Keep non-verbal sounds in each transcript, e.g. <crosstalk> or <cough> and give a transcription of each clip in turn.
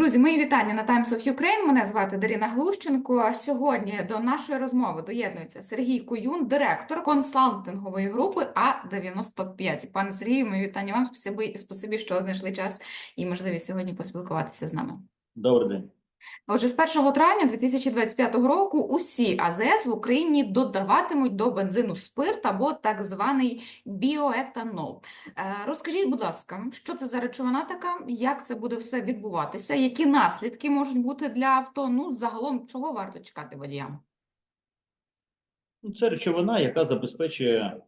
Друзі, мої вітання на Times of Ukraine. Мене звати Даріна Глущенко. А Сьогодні до нашої розмови доєднується Сергій Куюн, директор консалтингової групи А95. Пане Сергію, мої вітання вам. Спасибі, спасибі, що знайшли час і можливість сьогодні поспілкуватися з нами. Добрий день. Отже, з 1 травня 2025 року усі АЗС в Україні додаватимуть до бензину спирт або так званий біоетанол. Е, Розкажіть, будь ласка, що це за речовина така, як це буде все відбуватися, які наслідки можуть бути для авто? Ну, загалом, чого варто чекати водіям? Ну, Це речовина, яка забезпечує е,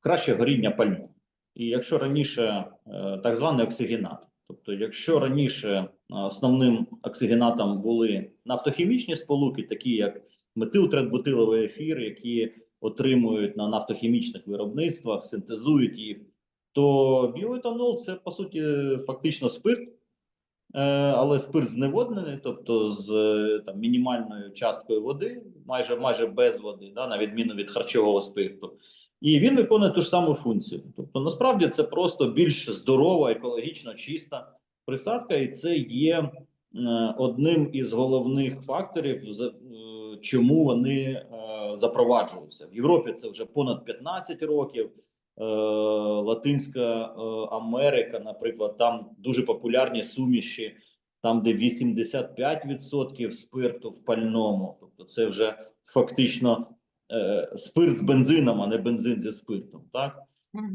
краще горіння пального. І якщо раніше е, так званий оксигенат, тобто, якщо раніше е, основним оксигенатом були нафтохімічні сполуки, такі як метилтретбутиловий ефір, які отримують на нафтохімічних виробництвах, синтезують їх, то біоетанол це по суті фактично спирт. Е, але спирт зневоднений, тобто з е, там, мінімальною часткою води, майже майже без води, да, на відміну від харчового спирту. І він виконує ту ж саму функцію. Тобто, насправді це просто більш здорова, екологічно чиста присадка, і це є е, одним із головних факторів, е, чому вони е, запроваджуються. В Європі це вже понад 15 років. Латинська Америка, наприклад, там дуже популярні суміші, там де 85% спирту в пальному. Тобто, це вже фактично е, спирт з бензином, а не бензин зі спиртом. Так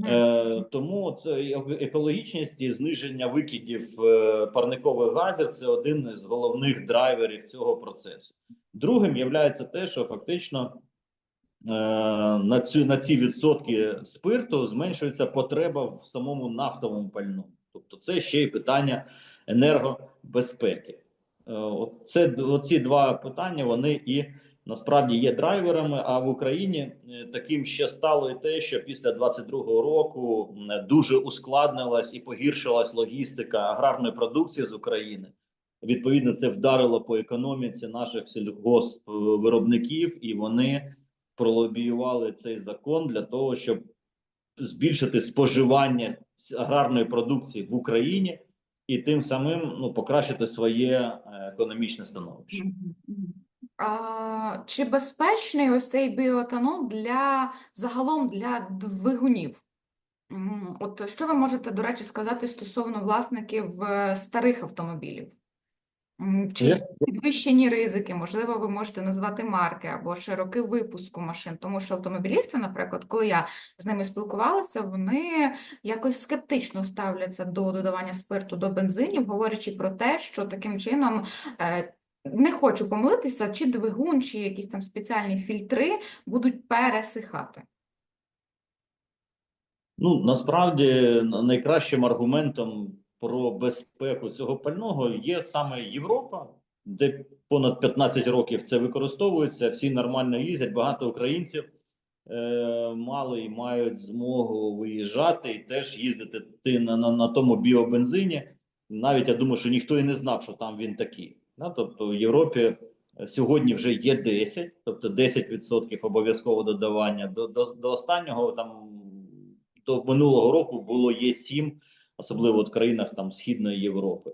е, тому це екологічність і зниження викидів е, парникових газів це один із головних драйверів цього процесу. Другим є те, що фактично е, на цю на ці відсотки спирту зменшується потреба в самому нафтовому пальному. Тобто, це ще й питання енергобезпеки. Це оці два питання вони і насправді є драйверами. А в Україні е, таким ще стало і те, що після 22-го року дуже ускладнилась і погіршилась логістика аграрної продукції з України. Відповідно, це вдарило по економіці наших сільгоспвиробників, і вони пролобіювали цей закон для того, щоб збільшити споживання аграрної продукції в Україні і тим самим ну, покращити своє е, економічне становище. А, чи безпечний ось цей біоетанол для загалом для двигунів? От що ви можете, до речі, сказати стосовно власників е, старих автомобілів? Чи підвищені ризики? Можливо, ви можете назвати марки або ще роки випуску машин, тому що автомобілісти, наприклад, коли я з ними спілкувалася, вони якось скептично ставляться до додавання спирту до бензинів, говорячи про те, що таким чином е, не хочу помилитися, чи двигун, чи якісь там спеціальні фільтри будуть пересихати. Ну насправді найкращим аргументом про безпеку цього пального є саме Європа, де понад 15 років це використовується. Всі нормально їздять. Багато українців е, мали і мають змогу виїжджати і теж їздити на, на, на тому біобензині. Навіть я думаю, що ніхто і не знав, що там він такий. Тобто в Європі е, сьогодні вже є 10, тобто 10% обов'язкового додавання. До, до, до останнього там до минулого року було є 7, особливо в країнах там Східної Європи.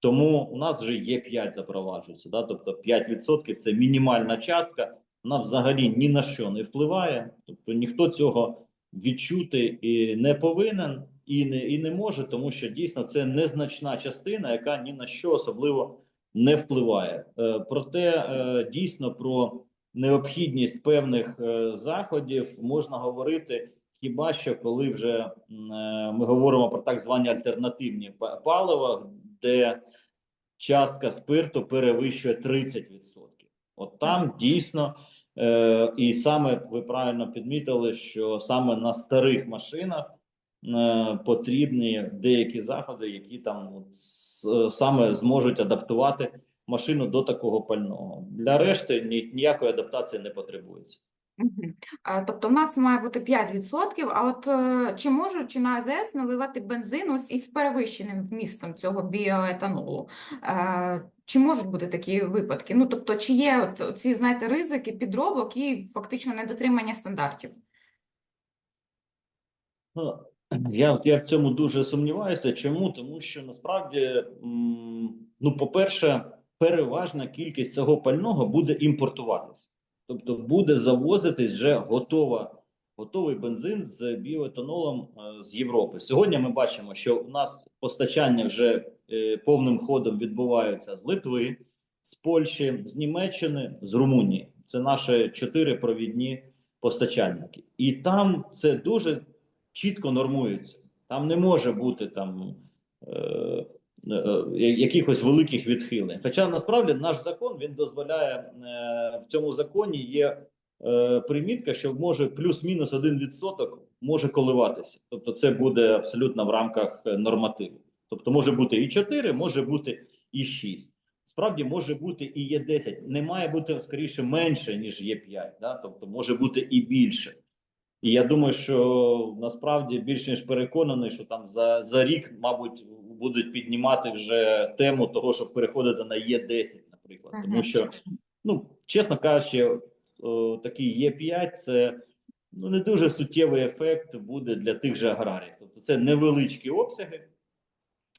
Тому у нас вже є 5 запроваджується. Да? Тобто 5% це мінімальна частка, вона взагалі ні на що не впливає. Тобто ніхто цього відчути і не повинен, і не, і не може, тому що дійсно це незначна частина, яка ні на що особливо не впливає. Е, проте е, дійсно про необхідність певних е, заходів можна говорити хіба що коли вже ми говоримо про так звані альтернативні палива, де частка спирту перевищує 30%. От там дійсно, е, і саме ви правильно підмітили, що саме на старих машинах е, потрібні деякі заходи, які там от, саме зможуть адаптувати машину до такого пального. Для решти ні, ніякої адаптації не потребується. Тобто в нас має бути 5%, а от е, чи можуть чи на АЗС наливати бензин ось із перевищеним вмістом цього біоетанолу? Е, Чи можуть бути такі випадки? Ну, тобто, чи є от ці, знаєте, ризики підробок і фактично недотримання стандартів? Ну, Я, я в цьому дуже сумніваюся. Чому? Тому що насправді, ну, по-перше, переважна кількість цього пального буде імпортуватися. Тобто буде завозитись вже готова, готовий бензин з біоетанолом е, з Європи. Сьогодні ми бачимо, що у нас постачання вже е, повним ходом відбуваються з Литви, з Польщі, з Німеччини, з Румунії. Це наші чотири провідні постачальники. І там це дуже чітко нормується. Там не може бути там е, е, якихось великих відхилень. Хоча насправді наш закон він дозволяє е, в цьому законі є е, примітка, що може плюс-мінус 1% може коливатися. Тобто, це буде абсолютно в рамках е, нормативу. Тобто, може бути і 4, може бути і 6. Справді може бути і є 10. Не має бути скоріше менше, ніж є 5. Да? Тобто може бути і більше. І я думаю, що насправді більш ніж переконаний, що там за, за рік, мабуть, будуть піднімати вже тему того, щоб переходити на Є10, наприклад. Тому що, ну, чесно кажучи, о, такий Є5 це ну, не дуже суттєвий ефект буде для тих же аграріїв. Тобто це невеличкі обсяги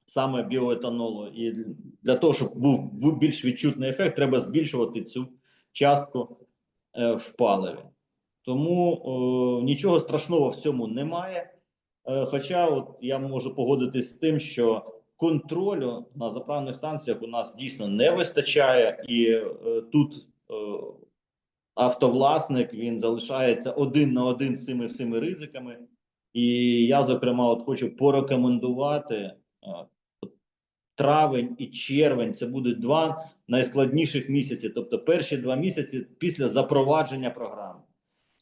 саме біоетанолу. І для того, щоб був, був більш відчутний ефект, треба збільшувати цю частку е, в паливі. Тому о, нічого страшного в цьому немає. Е, хоча, от я можу погодитись з тим, що контролю на заправних станціях у нас дійсно не вистачає, і е, тут е, автовласник він залишається один на один з цими всіми ризиками. І я, зокрема, от хочу порекомендувати е, травень і червень. Це будуть два найскладніших місяці, тобто перші два місяці після запровадження програми.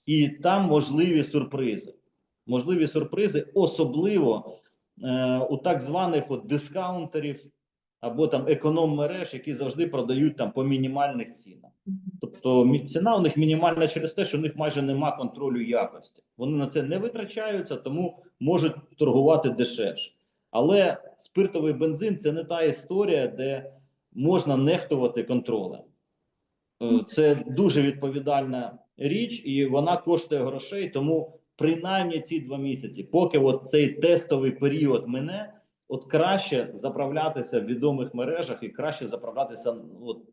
І там можливі сюрпризи. Можливі сюрпризи, особливо е, у так званих от дискаунтерів або там економ-мереж, які завжди продають там по мінімальних цінах. Тобто ціна у них мінімальна через те, що у них майже нема контролю якості. Вони на це не витрачаються, тому можуть торгувати дешевше. Але спиртовий бензин це не та історія, де можна нехтувати контролем. Е, Це дуже відповідальна річ, і вона коштує грошей. Тому принаймні ці два місяці, поки от цей тестовий період мине, от краще заправлятися в відомих мережах і краще заправлятися ну,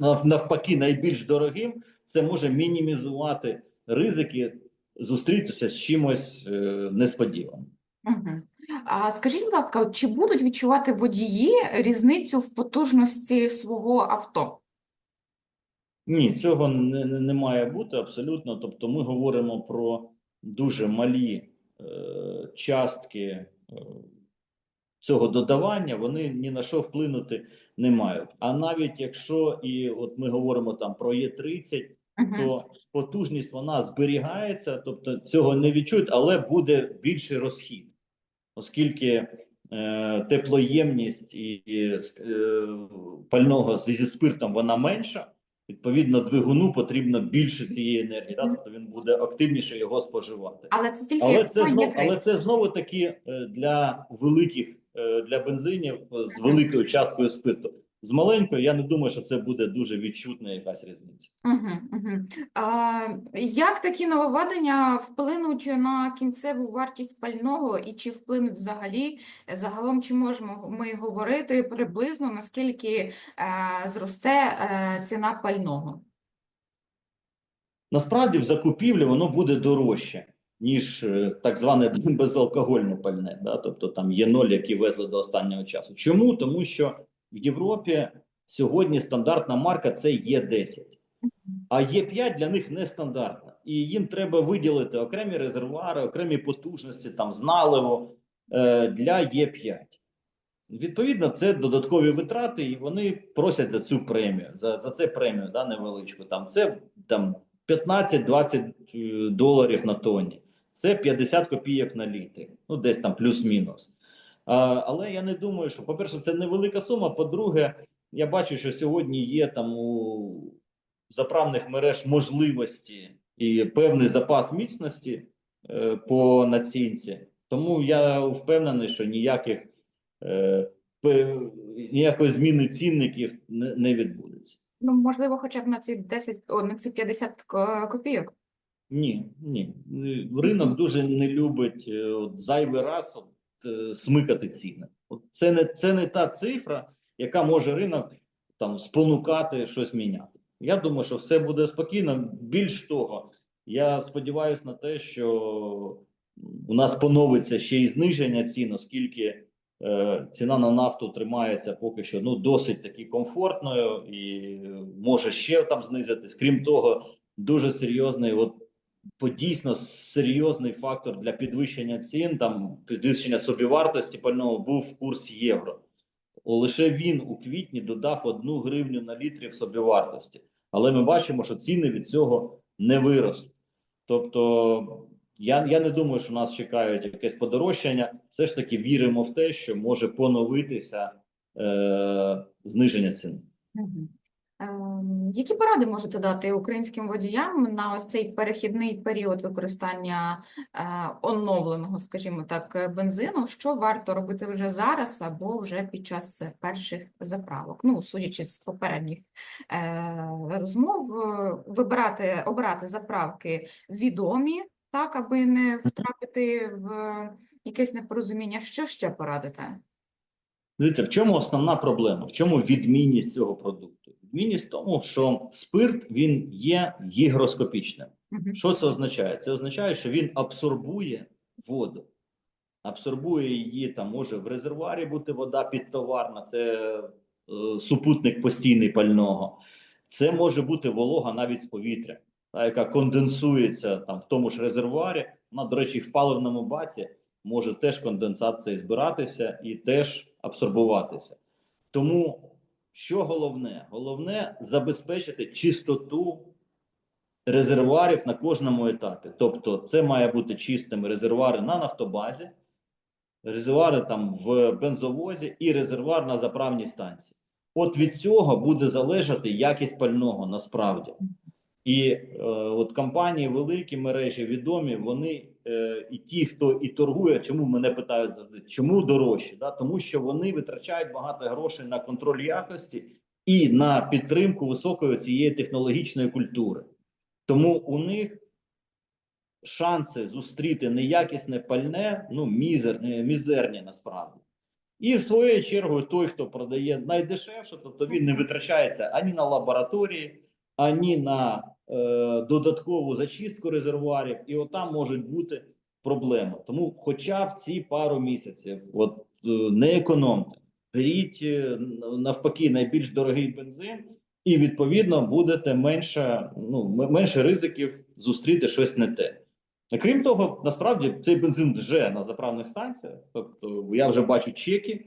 от, навпаки найбільш дорогим. Це може мінімізувати ризики зустрітися з чимось е, несподіваним. А скажіть, будь ласка, чи будуть відчувати водії різницю в потужності свого авто? Ні, цього не, не, не має бути абсолютно. Тобто, ми говоримо про дуже малі е, частки е, цього додавання, вони ні на що вплинути не мають. А навіть якщо і от ми говоримо там про Є30, Мгм. то потужність вона зберігається, тобто цього не відчують, але буде більший розхід, оскільки е, теплоємність і, і е, пального зі, зі спиртом вона менша. Відповідно, двигуну потрібно більше цієї енергії, да? тобто він буде активніше його споживати. Але це тільки Але це знов, але це знову таки е, для великих е, для бензинів з великою часткою спирту. З маленькою я не думаю, що це буде дуже відчутна якась різниця. Мгм, мгм. А, як такі нововведення вплинуть на кінцеву вартість пального і чи вплинуть взагалі? Загалом, чи можемо ми говорити приблизно, наскільки е, зросте е, ціна пального? Насправді в закупівлі воно буде дорожче, ніж е, так зване <laughs> безалкогольне пальне, да? тобто там є ноль, які везли до останнього часу. Чому? Тому що в Європі сьогодні стандартна марка це Є10. А Є5 для них нестандартна. І їм треба виділити окремі резервуари, окремі потужності там з наливу е, для Є5. Відповідно, це додаткові витрати, і вони просять за цю премію, за, за це премію да, невеличку. Там це там 15-20 е, доларів на тонні. Це 50 копійок на літр. Ну, десь там плюс-мінус. А, але я не думаю, що, по-перше, це невелика сума. По-друге, я бачу, що сьогодні є там у заправних мереж можливості і певний запас міцності е, по націнці. Тому я впевнений, що ніяких е, ніякої зміни цінників не, не відбудеться. Ну, можливо, хоча б на ці 10, о, на ці 50 копійок. Ні, ні. Е, Ринок дуже не любить е, от, зайвий раз от, е, смикати ціни. От це не це не та цифра, яка може ринок там спонукати щось міняти. Я думаю, що все буде спокійно. Більш того, я сподіваюся на те, що у нас поновиться ще й зниження цін, оскільки е, ціна на нафту тримається поки що ну досить таки комфортною і е, може ще там знизитись. Крім того, дуже серйозний, от дійсно серйозний фактор для підвищення цін, там підвищення собівартості пального був курс євро. Лише він у квітні додав одну гривню на літрі в собівартості. Але ми бачимо, що ціни від цього не виросли. Тобто, я, я не думаю, що нас чекають якесь подорожчання. Все ж таки віримо в те, що може поновитися е, зниження цін. Ем, Які поради можете дати українським водіям на ось цей перехідний період використання е, оновленого, скажімо так, бензину? Що варто робити вже зараз або вже під час перших заправок? Ну, судячи з попередніх е, розмов, е, вибирати, обирати заправки відомі, так, аби не втрапити в якесь непорозуміння. Що ще порадите? Дивіться, в чому основна проблема? В чому відмінність цього продукту? Відмінність в тому, що спирт він є гігроскопічним. Мгм. Що це означає? Це означає, що він абсорбує воду, абсорбує її там може в резервуарі бути вода підтоварна, це е, супутник постійний пального. Це може бути волога навіть з повітря, та, яка конденсується там в тому ж резервуарі. Вона, до речі, в паливному баці може теж конденсат цей збиратися і теж абсорбуватися. Тому що головне? Головне забезпечити чистоту резервуарів на кожному етапі. Тобто, це має бути чистими резервуари на нафтобазі, резервуари там в бензовозі і резервуар на заправній станції. От від цього буде залежати якість пального насправді. І е, от компанії великі мережі відомі, вони і ті, хто і торгує, чому мене питають завжди, чому дорожчі? Да? Тому що вони витрачають багато грошей на контроль якості і на підтримку високої цієї технологічної культури. Тому у них шанси зустріти неякісне пальне ну мізер, е, мізерні насправді. І в свою чергу той, хто продає найдешевше, тобто він не витрачається ані на лабораторії, ані на е, додаткову зачистку резервуарів, і отам можуть бути проблеми. Тому, хоча б ці пару місяців, от е, не економте, беріть е, навпаки найбільш дорогий бензин, і відповідно будете менше, ну менше ризиків зустріти щось не те. Крім того, насправді цей бензин вже на заправних станціях. Тобто, я вже бачу чеки.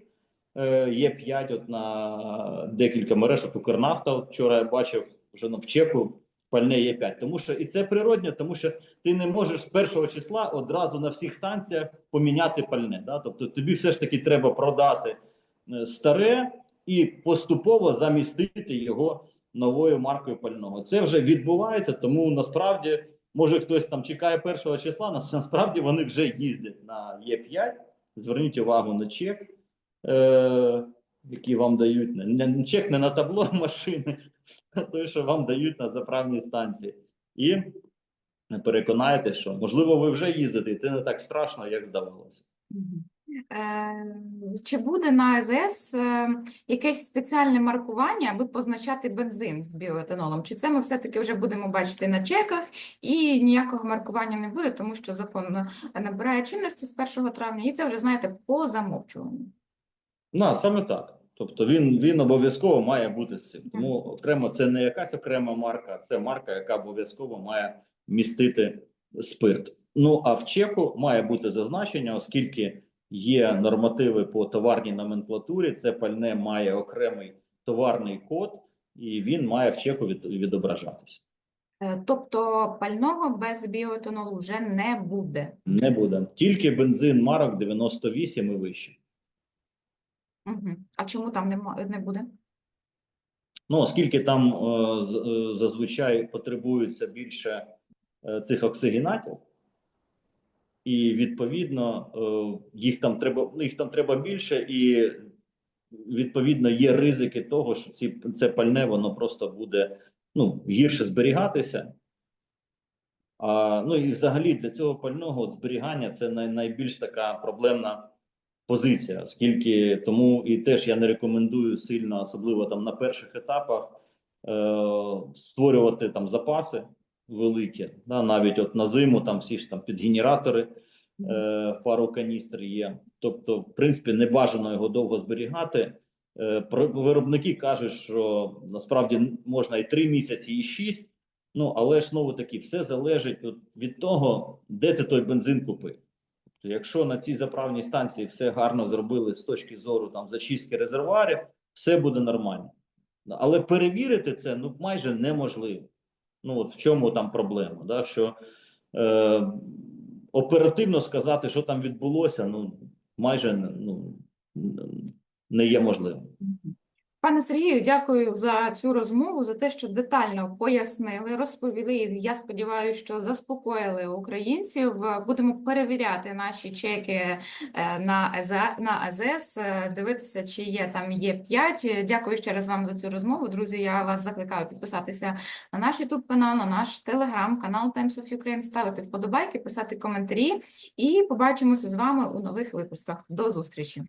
Е, є 5 от на декілька мереж. Укрнафта вчора я бачив вже ну, в чеку пальне є 5. Тому що і це природньо, тому що ти не можеш з першого числа одразу на всіх станціях поміняти пальне. Да? Тобто тобі все ж таки треба продати е, старе і поступово замістити його новою маркою пального. Це вже відбувається, тому насправді. Може, хтось там чекає першого числа, насправді вони вже їздять на Є5. Зверніть увагу на чек, е, який вам дають не, чек не на табло <laughs> машини, <laughs> той, що вам дають на заправній станції. І переконайте, що можливо ви вже їздите, і це не так страшно, як здавалося. Е, Чи буде на АЗС е, якесь спеціальне маркування, аби позначати бензин з біоетанолом? Чи це ми все-таки вже будемо бачити на чеках і ніякого маркування не буде, тому що закон набирає чинності з 1 травня, і це вже, знаєте, по замовчуванню. Ну, саме так. Тобто він, він обов'язково має бути з цим. Тому окремо це не якась окрема марка, це марка, яка обов'язково має містити спирт. Ну а в чеку має бути зазначення, оскільки є нормативи по товарній номенклатурі, це пальне має окремий товарний код, і він має в чеку від, відображатися. Е, Тобто пального без біоетанолу вже не буде. Не буде тільки бензин марок 98 і вище. А чому там не, не буде? Ну, оскільки там е, е, зазвичай потребується більше е, цих оксигенатів, і відповідно їх там треба ну, їх там треба більше, і відповідно є ризики того, що ці це пальне воно просто буде ну гірше зберігатися. А, ну і взагалі для цього пального от зберігання це най, найбільш така проблемна позиція, оскільки тому і теж я не рекомендую сильно, особливо там на перших етапах, е, створювати там запаси великі, да, навіть от на зиму там всі ж там підгенератори е, пару каністр є. Тобто, в принципі, не бажано його довго зберігати. Е, виробники кажуть, що насправді можна і 3 місяці, і 6. Ну, але ж знову таки, все залежить від того, де ти той бензин купив. Тобто, якщо на цій заправній станції все гарно зробили з точки зору там зачистки резервуарів, все буде нормально. Але перевірити це ну майже неможливо. Ну от в чому там проблема? Да? Що е, оперативно сказати, що там відбулося, ну майже ну, не є можливим. Пане Сергію, дякую за цю розмову, за те, що детально пояснили, розповіли. Я сподіваюся, що заспокоїли українців. Будемо перевіряти наші чеки е, на ЕЗА, на АЗС, е, дивитися, чи є там є 5. Дякую ще раз вам за цю розмову. Друзі, я вас закликаю підписатися на наш YouTube канал, на наш телеграм, канал Times of Ukraine, ставити вподобайки, писати коментарі. І побачимося з вами у нових випусках. До зустрічі!